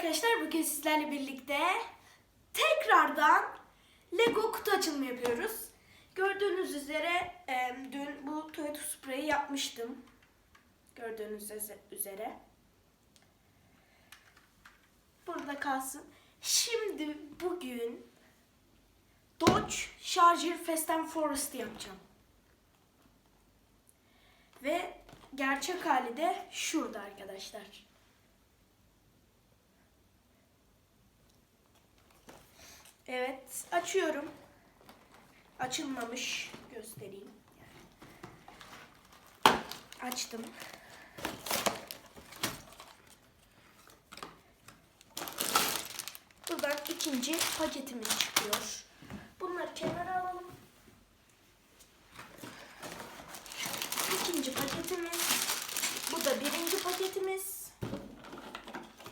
arkadaşlar bugün sizlerle birlikte tekrardan Lego kutu açılımı yapıyoruz. Gördüğünüz üzere e, dün bu tuvalet spreyi yapmıştım. Gördüğünüz üze- üzere. Burada kalsın. Şimdi bugün Dodge Charger Fast and Forest yapacağım. Ve gerçek hali de şurada arkadaşlar. Evet, açıyorum. Açılmamış. Göstereyim. Açtım. Buradan ikinci paketimiz çıkıyor. Bunları kenara alalım. İkinci paketimiz. Bu da birinci paketimiz.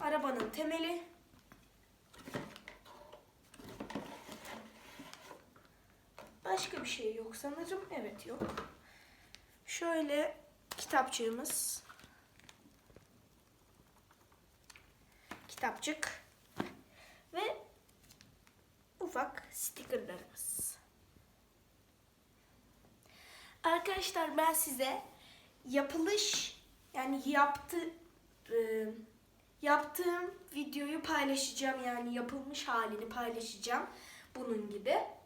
Arabanın temeli. Başka bir şey yok sanırım. Evet yok. Şöyle kitapçığımız. Kitapçık. Ve ufak stickerlarımız. Arkadaşlar ben size yapılış yani yaptı e, yaptığım videoyu paylaşacağım yani yapılmış halini paylaşacağım bunun gibi.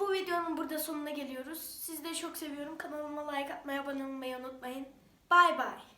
Bu videonun burada sonuna geliyoruz. Sizleri çok seviyorum. Kanalıma like atmayı, abone olmayı unutmayın. Bay bay.